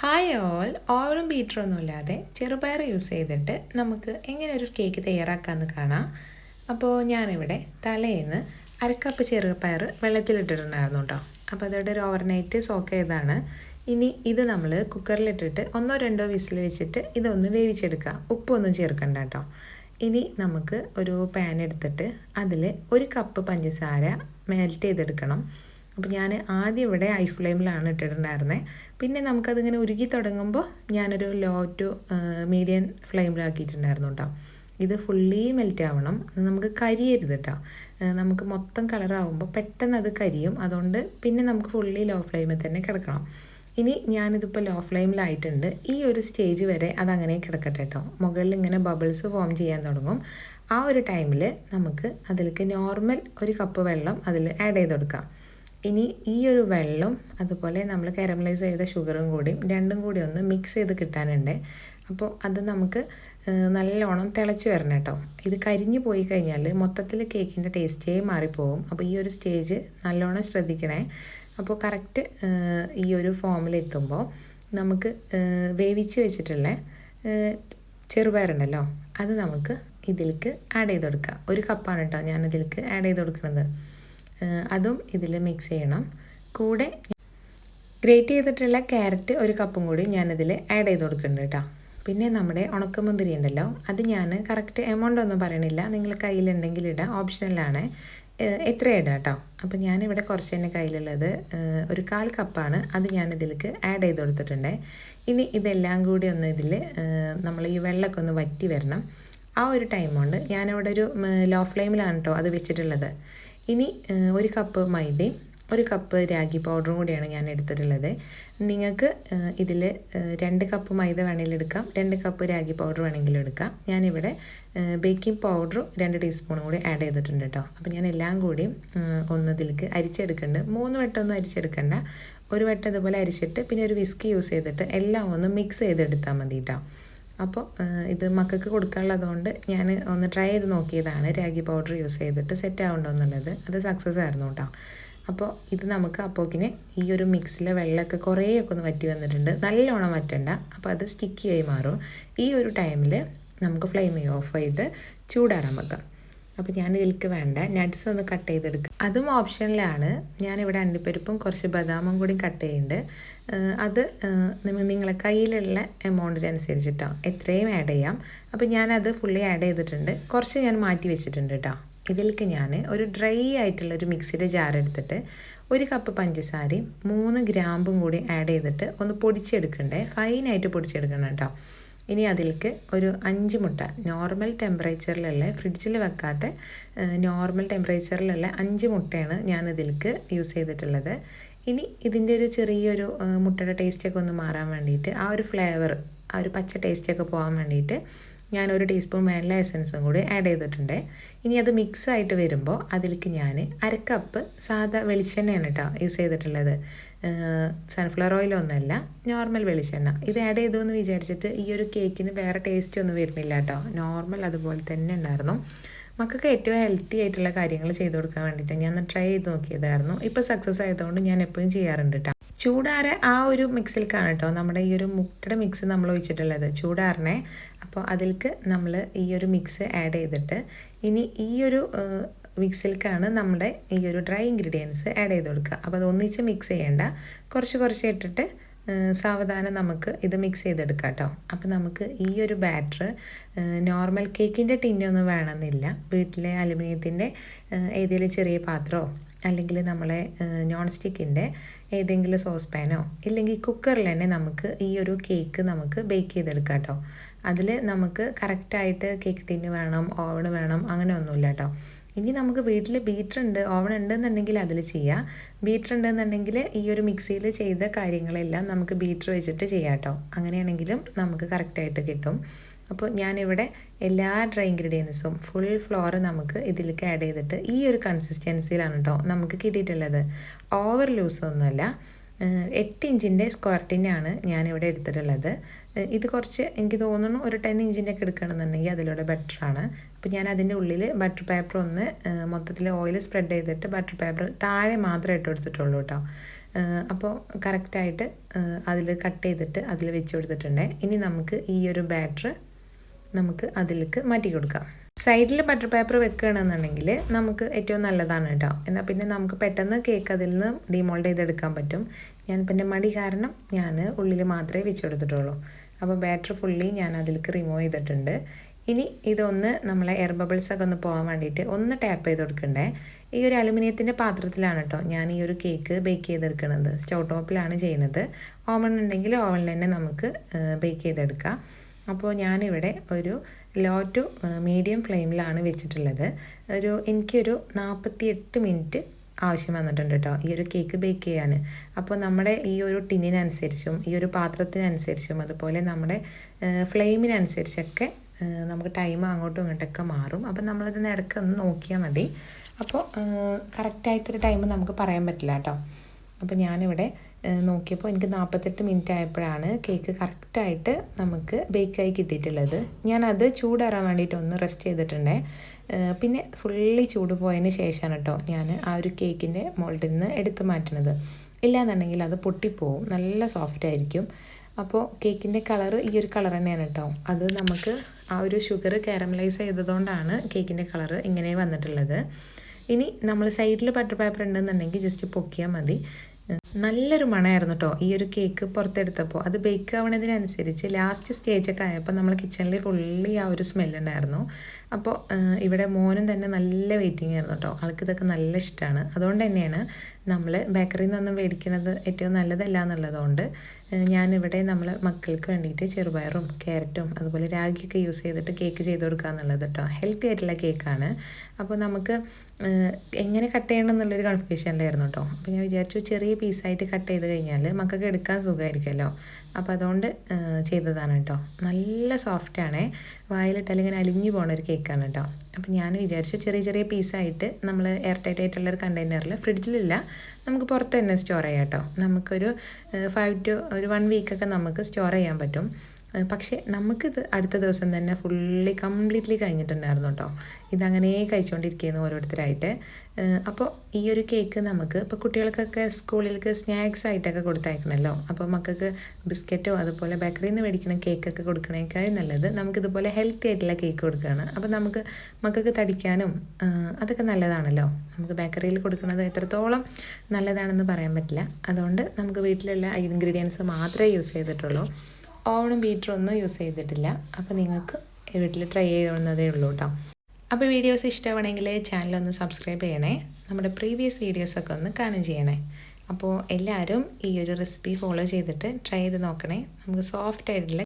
Hi all ഓവനും ബീറ്ററൊന്നും ഇല്ലാതെ ചെറുപയർ use ചെയ്തിട്ട് നമുക്ക് എങ്ങനെ ഒരു കേക്ക് തയ്യാറാക്കാമെന്ന് കാണാം. അപ്പോൾ ഞാനിവിടെ തലേന്ന് അരക്കപ്പ് ചെറുപയർ വെള്ളത്തിലിട്ടിട്ടുണ്ടായിരുന്നു കേട്ടോ അപ്പോൾ അതോടെ ഒരു ഓവർനൈറ്റ് സോക്ക് ചെയ്താണ് ഇനി ഇത് നമ്മൾ കുക്കറിലിട്ടിട്ട് ഒന്നോ രണ്ടോ വിസിൽ വെച്ചിട്ട് ഇതൊന്ന് വേവിച്ചെടുക്കുക ഉപ്പൊന്നും ചേർക്കണ്ട കേട്ടോ ഇനി നമുക്ക് ഒരു പാൻ എടുത്തിട്ട് അതിൽ ഒരു കപ്പ് പഞ്ചസാര മെൽറ്റ് ചെയ്തെടുക്കണം. അപ്പോൾ ഞാൻ ആദ്യം ഇവിടെ ഐ ഫ്ലെയിമിലാണ് ഇട്ടിട്ടുണ്ടായിരുന്നത് പിന്നെ നമുക്കതിങ്ങനെ ഉരുകി തുടങ്ങുമ്പോൾ ഞാനൊരു ലോ ടു മീഡിയം ഫ്ലെയിമിലാക്കിയിട്ടുണ്ടായിരുന്നു കേട്ടോ ഇത് ഫുള്ളി മെൽറ്റ് ആവണം. നമുക്ക് കരിയരുത് കേട്ടോ നമുക്ക് മൊത്തം കളറാവുമ്പോൾ പെട്ടെന്ന് അത് കരിയും. അതുകൊണ്ട് പിന്നെ നമുക്ക് ഫുള്ളി ലോ ഫ്ലെയിമിൽ തന്നെ കിടക്കണം. ഇനി ഞാനിതിപ്പോൾ ലോ ഫ്ലെയിമിലായിട്ടുണ്ട് ഈ ഒരു സ്റ്റേജ് വരെ അതങ്ങനെ കിടക്കട്ടെ കേട്ടോ മുകളിൽ ഇങ്ങനെ ബബിൾസ് ഫോം ചെയ്യാൻ തുടങ്ങും. ആ ഒരു ടൈമിൽ നമുക്ക് അതിലേക്ക് നോർമൽ ഒരു കപ്പ് വെള്ളം അതിൽ ആഡ് ചെയ്ത് കൊടുക്കാം. ഇനി ഈ ഒരു വെള്ളം അതുപോലെ നമ്മൾ കാരമലൈസ് ചെയ്ത ഷുഗറും കൂടി രണ്ടും കൂടി ഒന്ന് മിക്സ് ചെയ്ത് കിട്ടാനുണ്ട്. അപ്പോൾ അത് നമുക്ക് നല്ലോണം തിളച്ച് വരണം കേട്ടോ. ഇത് കരിഞ്ഞു പോയി കഴിഞ്ഞാൽ മൊത്തത്തിൽ കേക്കിന്റെ ടേസ്റ്റേ മാറിപ്പോകും അപ്പോൾ ഈ ഒരു സ്റ്റേജ് നല്ലോണം ശ്രദ്ധിക്കണേ. അപ്പോൾ കറക്റ്റ് ഈ ഒരു ഫോമിലെത്തുമ്പോൾ നമുക്ക് വേവിച്ച് വെച്ചിട്ടുള്ള ചെറുപയറുണ്ടല്ലോ അത് നമുക്ക് ഇതിലേക്ക് ആഡ് ചെയ്ത് കൊടുക്കാം. ഒരു കപ്പാണ് കേട്ടോ ഞാൻ ഇതിലേക്ക് ആഡ് ചെയ്ത് കൊടുക്കുന്നത്. അതും ഇതിൽ മിക്സ് ചെയ്യണം. കൂടെ ഗ്രേറ്റ് ചെയ്തിട്ടുള്ള ക്യാരറ്റ് ഒരു കപ്പും കൂടി ഞാനിതിൽ ആഡ് ചെയ്ത് കൊടുക്കുന്നുണ്ട് കേട്ടോ പിന്നെ നമ്മുടെ ഉണക്കമുന്തിരി ഉണ്ടല്ലോ അത് ഞാൻ കറക്റ്റ് എമൗണ്ട് ഒന്നും പറയണില്ല. നിങ്ങൾ കയ്യിലുണ്ടെങ്കിൽ ഇടാം ഓപ്ഷനിലാണ് എത്ര ഇടാം കേട്ടോ അപ്പോൾ ഞാനിവിടെ കുറച്ച് തന്നെ കയ്യിലുള്ളത് ഒരു കാൽ കപ്പാണ് അത് ഞാൻ ഇതിലേക്ക് ആഡ് ചെയ്ത് കൊടുത്തിട്ടുണ്ട്. ഇനി ഇതെല്ലാം കൂടി ഒന്ന് ഇതിൽ നമ്മൾ ഈ വെള്ളമൊക്കെ ഒന്ന് വറ്റി വരണം. ആ ഒരു ടൈം കൊണ്ട് ഞാനിവിടെ ഒരു ലോ ഫ്ലെയിമിലാണ് കേട്ടോ അത് വെച്ചിട്ടുള്ളത്. ഇനി ഒരു കപ്പ് മൈദയും ഒരു കപ്പ് രാഗി പൗഡറും കൂടിയാണ് ഞാൻ എടുത്തിട്ടുള്ളത്. നിങ്ങൾക്ക് ഇതിൽ രണ്ട് കപ്പ് മൈദ വേണമെങ്കിൽ എടുക്കാം രണ്ട് കപ്പ് രാഗി പൗഡർ വേണമെങ്കിലും എടുക്കാം. ഞാനിവിടെ ബേക്കിംഗ് പൗഡറും രണ്ട് ടീസ്പൂണും കൂടി ആഡ് ചെയ്തിട്ടുണ്ട് കേട്ടോ. അപ്പോൾ ഞാൻ എല്ലാം കൂടി ഒന്നതിലേക്ക് അരിച്ചെടുക്കുന്നുണ്ട് മൂന്ന് വട്ടം ഒന്നും അരിച്ചെടുക്കണ്ട. ഒരു വട്ടം ഇതുപോലെ അരിച്ചിട്ട് പിന്നെ ഒരു വിസ്കി യൂസ് ചെയ്തിട്ട് എല്ലാം ഒന്ന് മിക്സ് ചെയ്തെടുത്താൽ മതി കേട്ടോ. അപ്പോൾ ഇത് മക്കൾക്ക് കൊടുക്കാനുള്ളതുകൊണ്ട് ഞാൻ ഒന്ന് ട്രൈ ചെയ്ത് നോക്കിയതാണ്. രാഗി പൗഡർ യൂസ് ചെയ്തിട്ട് സെറ്റ് ആവുണ്ടോ എന്നുള്ളത്. അത് സക്സസ് ആയിരുന്നു കേട്ടോ. അപ്പോൾ ഇത് നമുക്ക് അപ്പോക്കിനെ ഈ ഒരു മിക്സിലെ വെള്ളമൊക്കെ കുറേയൊക്കെ ഒന്ന് വറ്റി വന്നിട്ടുണ്ട്. നല്ലോണം വറ്റണ്ട. അപ്പോൾ അത് സ്റ്റിക്കി ആയി മാറും. ഈ ഒരു ടൈമിൽ നമുക്ക് ഫ്ലെയിം ഓഫ് ചെയ്ത് ചൂടാറാൻ വെക്കാം. അപ്പോൾ ഞാൻ ഇതിലേക്ക് വേണ്ട. നട്ട്സ് ഒന്ന് കട്ട് ചെയ്തെടുക്കുക അതും ഓപ്ഷനിലാണ് ഞാനിവിടെ അണ്ടിപ്പരിപ്പും കുറച്ച് ബദാമും കൂടി കട്ട് ചെയ്യുന്നുണ്ട് അത് നിങ്ങളെ കയ്യിലുള്ള എമൗണ്ടിനനുസരിച്ചിട്ടോ എത്രയും ആഡ് ചെയ്യാം. അപ്പോൾ ഞാനത് ഫുള്ളി ആഡ് ചെയ്തിട്ടുണ്ട്. കുറച്ച് ഞാൻ മാറ്റി വെച്ചിട്ടുണ്ട് കേട്ടോ ഇതിലേക്ക് ഞാൻ ഒരു ഡ്രൈ ആയിട്ടുള്ള ഒരു മിക്സിയുടെ ജാർ എടുത്തിട്ട് ഒരു കപ്പ് പഞ്ചസാരയും മൂന്ന് ഗ്രാമ്പും കൂടി ആഡ് ചെയ്തിട്ട് ഒന്ന് പൊടിച്ചെടുക്കണ്ടേ. ഫൈനായിട്ട് പൊടിച്ചെടുക്കണം കേട്ടോ ഇനി അതിലേക്ക് ഒരു അഞ്ച് മുട്ട നോർമൽ ടെമ്പറേച്ചറിലുള്ള ഫ്രിഡ്ജിൽ വെക്കാത്ത നോർമൽ ടെമ്പറേച്ചറിലുള്ള അഞ്ച് മുട്ടയാണ് ഞാൻ ഇതിലേക്ക് യൂസ് ചെയ്തിട്ടുള്ളത്. ഇനി ഇതിന്റെ ഒരു ചെറിയൊരു മുട്ടയുടെ ടേസ്റ്റൊക്കെ ഒന്ന് മാറാൻ വേണ്ടിയിട്ട് ആ ഒരു ഫ്ലേവർ ആ ഒരു പച്ച ടേസ്റ്റൊക്കെ പോകാൻ വേണ്ടിയിട്ട് ഞാൻ ഒരു ടീസ്പൂൺ വാനില എസൻസും കൂടി ആഡ് ചെയ്തിട്ടുണ്ട്. ഇനി അത് മിക്സ് ആയിട്ട് വരുമ്പോൾ അതിലേക്ക് ഞാൻ അരക്കപ്പ് സാധാ വെളിച്ചെണ്ണയാണ് കേട്ടോ യൂസ് ചെയ്തിട്ടുള്ളത്. സൺഫ്ലവർ ഓയിലൊന്നുമല്ല നോർമൽ വെളിച്ചെണ്ണ. ഇത് ആഡ് ചെയ്തു എന്ന് വിചാരിച്ചിട്ട് ഈ ഒരു കേക്കിന് വേറെ ടേസ്റ്റ് ഒന്നും വരുന്നില്ല കേട്ടോ നോർമൽ അതുപോലെ തന്നെ ഉണ്ടായിരുന്നു. മക്കൾക്ക് ഏറ്റവും ഹെൽത്തി ആയിട്ടുള്ള കാര്യങ്ങൾ ചെയ്തു കൊടുക്കാൻ വേണ്ടിയിട്ട് ഞാൻ ട്രൈ ചെയ്ത് നോക്കിയതായിരുന്നു. ഇപ്പോൾ സക്സസ് ആയതുകൊണ്ട് ഞാൻ എപ്പോഴും ചെയ്യാറുണ്ട് കേട്ടോ ചൂടാറ് ആ ഒരു മിക്സിലേക്കാണ് കേട്ടോ നമ്മുടെ ഈ ഒരു മുട്ടയുടെ മിക്സ് നമ്മൾ ഒഴിച്ചിട്ടുള്ളത്. ചൂടാറിനെ അപ്പോൾ അതിലേക്ക് നമ്മൾ ഈ ഒരു മിക്സ് ആഡ് ചെയ്തിട്ട് ഇനി ഈ ഒരു മിക്സിലേക്കാണ് നമ്മുടെ ഈ ഒരു ഡ്രൈ ഇൻഗ്രീഡിയൻസ് ആഡ് ചെയ്ത് കൊടുക്കുക. അപ്പോൾ അത് ഒന്നിച്ച് മിക്സ് ചെയ്യേണ്ട. കുറച്ച് കുറച്ച് ഇട്ടിട്ട് സാവധാനം നമുക്ക് ഇത് മിക്സ് ചെയ്തെടുക്കാം കേട്ടോ അപ്പോൾ നമുക്ക് ഈ ഒരു ബാറ്റർ നോർമൽ കേക്കിന്റെ ടിന്നൊന്നും വേണമെന്നില്ല. വീട്ടിലെ അലുമിനിയത്തിന്റെ ഏതെങ്കിലും ചെറിയ പാത്രമോ അല്ലെങ്കിൽ നമ്മളെ നോൺ സ്റ്റിക്കിന്റെ ഏതെങ്കിലും സോസ് പാനോ ഇല്ലെങ്കിൽ കുക്കറിൽ തന്നെ നമുക്ക് ഈ ഒരു കേക്ക് നമുക്ക് ബേക്ക് ചെയ്തെടുക്കാം കേട്ടോ. അതിൽ നമുക്ക് കറക്റ്റായിട്ട് കേക്ക് ടിന്ന് വേണം ഓവൺ വേണം അങ്ങനെ ഒന്നുമില്ല കേട്ടോ. ഇനി നമുക്ക് വീട്ടിൽ ബീറ്റർ ഉണ്ട് ഓവൺ ഉണ്ടെന്നുണ്ടെങ്കിൽ അതിൽ ചെയ്യാം. ബീറ്റർ ഉണ്ടെന്നുണ്ടെങ്കിൽ ഈ ഒരു മിക്സിയിൽ ചെയ്ത കാര്യങ്ങളെല്ലാം നമുക്ക് ബീറ്റർ വെച്ചിട്ട് ചെയ്യാം കേട്ടോ. അങ്ങനെയാണെങ്കിലും നമുക്ക് കറക്റ്റായിട്ട് കിട്ടും. അപ്പോൾ ഞാനിവിടെ എല്ലാ ഡ്രൈ ഇൻഗ്രീഡിയൻസും ഫുൾ ഫ്ലോർ നമുക്ക് ഇതിലേക്ക് ആഡ് ചെയ്തിട്ട് ഈ ഒരു കൺസിസ്റ്റൻസിയിലാണ് കേട്ടോ നമുക്ക് കിട്ടിയിട്ടുള്ളത്. ഓവർ ലൂസ് ഒന്നുമല്ല. എട്ട് ഇഞ്ചിന്റെ സ്ക്വയർ ടിന്നാണ് ഞാനിവിടെ എടുത്തിട്ടുള്ളത്. ഇത് കുറച്ച് എനിക്ക് തോന്നുന്നു ഒരു ടെൻ ഇഞ്ചിന്റെ ഒക്കെ എടുക്കണമെന്നുണ്ടെങ്കിൽ അതിലൂടെ ബെറ്ററാണ് അപ്പോൾ ഞാൻ അതിന്റെ ഉള്ളിൽ ബട്ടർ പേപ്പർ ഒന്ന് മൊത്തത്തിൽ ഓയിൽ സ്പ്രെഡ് ചെയ്തിട്ട് ബട്ടർ പേപ്പർ താഴെ മാത്രമേ ഇട്ട് കൊടുത്തിട്ടുള്ളൂ കേട്ടോ അപ്പോൾ കറക്റ്റായിട്ട് അതിൽ കട്ട് ചെയ്തിട്ട് അതിൽ വെച്ച് കൊടുത്തിട്ടുണ്ട്. ഇനി നമുക്ക് ഈ ഒരു ബാറ്റർ നമുക്ക് അതിലേക്ക് മാറ്റി കൊടുക്കാം. സൈഡിൽ ബട്ടർ പേപ്പർ വെക്കുകയാണെന്നുണ്ടെങ്കിൽ നമുക്ക് ഏറ്റവും നല്ലതാണ് കേട്ടോ. എന്നാൽ പിന്നെ നമുക്ക് പെട്ടെന്ന് കേക്ക് അതിൽ നിന്ന് ഡിമോൾഡ് ചെയ്തെടുക്കാൻ പറ്റും. ഞാൻ പിന്നെ മടി കാരണം ഞാൻ ഉള്ളിൽ മാത്രമേ വെച്ച് കൊടുത്തിട്ടുള്ളൂ. അപ്പോൾ ബാറ്റർ ഫുള്ളി ഞാൻ അതിലേക്ക് റിമൂവ് ചെയ്തിട്ടുണ്ട്. ഇനി ഇതൊന്ന് നമ്മളെ എയർ ബബിൾസൊക്കെ ഒന്ന് പോകാൻ വേണ്ടിയിട്ട് ഒന്ന് ടാപ്പ് ചെയ്ത് കൊടുക്കണ്ടേ. ഈ ഒരു അലുമിനിയത്തിന്റെ പാത്രത്തിലാണ് കേട്ടോ ഞാൻ ഈ ഒരു കേക്ക് ബേക്ക് ചെയ്തെടുക്കുന്നത് സ്റ്റൗ ടോപ്പിലാണ് ചെയ്യുന്നത് ഓവൺ ഉണ്ടെങ്കിൽ ഓവനിൽ തന്നെ നമുക്ക് ബേക്ക് ചെയ്തെടുക്കാം. അപ്പോൾ ഞാനിവിടെ ഒരു ലോ ടു മീഡിയം ഫ്ലെയിമിലാണ് വെച്ചിട്ടുള്ളത്. ഒരു എനിക്കൊരു നാൽപ്പത്തി എട്ട് മിനിറ്റ് ആവശ്യം വന്നിട്ടുണ്ട് കേട്ടോ. ഈ ഒരു കേക്ക് ബേക്ക് ചെയ്യാൻ. അപ്പോൾ നമ്മുടെ ഈ ഒരു ടിന്നിനനുസരിച്ചും ഈ ഒരു പാത്രത്തിനനുസരിച്ചും അതുപോലെ നമ്മുടെ ഫ്ലെയിമിനനുസരിച്ചൊക്കെ നമുക്ക് ടൈം അങ്ങോട്ടും ഇങ്ങോട്ടൊക്കെ മാറും. അപ്പോൾ നമ്മളതിന് ഇടയ്ക്ക് ഒന്ന് നോക്കിയാൽ മതി. അപ്പോൾ കറക്റ്റായിട്ടൊരു ടൈം നമുക്ക് പറയാൻ പറ്റില്ല കേട്ടോ. അപ്പോൾ ഞാനിവിടെ നോക്കിയപ്പോൾ എനിക്ക് നാൽപ്പത്തെട്ട് മിനിറ്റ് ആയപ്പോഴാണ് കേക്ക് കറക്റ്റായിട്ട് നമുക്ക് ബേക്കായി കിട്ടിയിട്ടുള്ളത്. ഞാനത് ചൂടാറാൻ വേണ്ടിയിട്ട് ഒന്ന് റെസ്റ്റ് ചെയ്തിട്ടുണ്ട്. പിന്നെ ഫുള്ളി ചൂട് പോയതിന് ശേഷമാണ് കേട്ടോ ഞാൻ ആ ഒരു കേക്കിന്റെ മോൾഡിൽ നിന്ന് എടുത്ത് മാറ്റുന്നത് ഇല്ലാന്നുണ്ടെങ്കിൽ അത് പൊട്ടിപ്പോവും നല്ല സോഫ്റ്റ് ആയിരിക്കും. അപ്പോൾ കേക്കിന്റെ കളർ ഈ ഒരു കളർ തന്നെയാണ് കേട്ടോ അത് നമുക്ക് ആ ഒരു ഷുഗർ കാരമലൈസ് ചെയ്തതുകൊണ്ടാണ് കേക്കിന്റെ കളർ ഇങ്ങനെ വന്നിട്ടുള്ളത്. ഇനി നമ്മൾ സൈഡിൽ ബട്ടർ പേപ്പർ ഉണ്ടെന്നുണ്ടെങ്കിൽ ജസ്റ്റ് പൊക്കിയാൽ മതി. നല്ലൊരു മണമായിരുന്നു കേട്ടോ ഈ ഒരു കേക്ക് പുറത്തെടുത്തപ്പോൾ അത് ബേക്ക് ആവണതിനനുസരിച്ച് ലാസ്റ്റ് സ്റ്റേജൊക്കെ ആയപ്പോൾ നമ്മൾ കിച്ചണിൽ ഫുള്ളി ആ ഒരു സ്മെല്ലുണ്ടായിരുന്നു അപ്പോൾ ഇവിടെ മോനും തന്നെ നല്ല വെയിറ്റിംഗ് ആയിരുന്നു കേട്ടോ ആൾക്ക് ഇതൊക്കെ നല്ല ഇഷ്ടമാണ് അതുകൊണ്ട് തന്നെയാണ് നമ്മൾ ബേക്കറിയിൽ നിന്നൊന്നും മേടിക്കുന്നത് ഏറ്റവും നല്ലതല്ല എന്നുള്ളതുകൊണ്ട് ഞാനിവിടെ നമ്മൾ മക്കൾക്ക് വേണ്ടിയിട്ട് ചെറുപയറും ക്യാരറ്റും അതുപോലെ രാഗിയൊക്കെ യൂസ് ചെയ്തിട്ട് കേക്ക് ചെയ്ത് കൊടുക്കുക എന്നുള്ളത് കേട്ടോ ഹെൽത്തി ആയിട്ടുള്ള കേക്കാണ് അപ്പോൾ നമുക്ക് എങ്ങനെ കട്ട് ചെയ്യണം എന്നുള്ളൊരു കൺഫ്യൂഷനിലായിരുന്നു കേട്ടോ അപ്പോൾ ഞാൻ വിചാരിച്ചു ചെറിയ പീസായിട്ട് കട്ട് ചെയ്ത് കഴിഞ്ഞാൽ മക്കൾക്ക് എടുക്കാൻ സുഖമായിരിക്കുമല്ലോ അപ്പോൾ അതുകൊണ്ട് ചെയ്തതാണ് കേട്ടോ നല്ല സോഫ്റ്റാണ് വായിലിട്ടാൽ ഇങ്ങനെ അലിഞ്ഞു പോണ ഒരു കേക്കാണ് കേട്ടോ അപ്പോൾ ഞാൻ വിചാരിച്ചു ചെറിയ ചെറിയ പീസായിട്ട് നമ്മൾ എയർ ടൈറ്റ് ആയിട്ടുള്ള ഒരു കണ്ടെയ്നറിൽ ഫ്രിഡ്ജിലില്ല നമുക്ക് പുറത്ത് തന്നെ സ്റ്റോർ ചെയ്യാം കേട്ടോ. നമുക്കൊരു ഫൈവ് ടു ഒരു വൺ വീക്കൊക്കെ നമുക്ക് സ്റ്റോർ ചെയ്യാൻ പറ്റും. പക്ഷേ നമുക്കിത് അടുത്ത ദിവസം തന്നെ ഫുള്ളി കംപ്ലീറ്റ്ലി കഴിഞ്ഞിട്ടുണ്ടായിരുന്നു കേട്ടോ. ഇതങ്ങനെ കഴിച്ചുകൊണ്ടിരിക്കുന്നു ഓരോരുത്തരായിട്ട്. അപ്പോൾ ഈ ഒരു കേക്ക് നമുക്ക് ഇപ്പോൾ കുട്ടികൾക്കൊക്കെ സ്കൂളിലേക്ക് സ്നാക്സ് ആയിട്ടൊക്കെ കൊടുത്തയക്കണമല്ലോ അപ്പോൾ മക്കൾക്ക് ബിസ്ക്കറ്റോ അതുപോലെ ബേക്കറിയിൽ നിന്ന് മേടിക്കണ കേക്കൊക്കെ കൊടുക്കണേക്കാൾ നല്ലത് നമുക്കിതുപോലെ ഹെൽത്തി ആയിട്ടുള്ള കേക്ക് കൊടുക്കുകയാണ് അപ്പോൾ നമുക്ക് മക്കൾക്ക് തടിക്കാനും അതൊക്കെ നല്ലതാണല്ലോ. നമുക്ക് ബേക്കറിയിൽ കൊടുക്കുന്നത് എത്രത്തോളം നല്ലതാണെന്ന് പറയാൻ പറ്റില്ല. അതുകൊണ്ട് നമുക്ക് വീട്ടിലുള്ള ഇൻഗ്രീഡിയൻസ് മാത്രമേ യൂസ് ചെയ്തിട്ടുള്ളൂ. ഓവണും ബീറ്ററും ഒന്നും യൂസ് ചെയ്തിട്ടില്ല. അപ്പോൾ നിങ്ങൾക്ക് വീട്ടിൽ ട്രൈ ചെയ്യുന്നതേ ഉള്ളൂ കേട്ടോ അപ്പോൾ വീഡിയോസ് ഇഷ്ടമാണെങ്കിൽ ചാനലൊന്ന് സബ്സ്ക്രൈബ് ചെയ്യണേ. നമ്മുടെ പ്രീവിയസ് വീഡിയോസൊക്കെ ഒന്ന് കാണുകയും ചെയ്യണേ. അപ്പോൾ എല്ലാവരും ഈ ഒരു റെസിപ്പി ഫോളോ ചെയ്തിട്ട് ട്രൈ ചെയ്ത് നോക്കണേ. നമുക്ക് സോഫ്റ്റ് ആയിട്ടുള്ള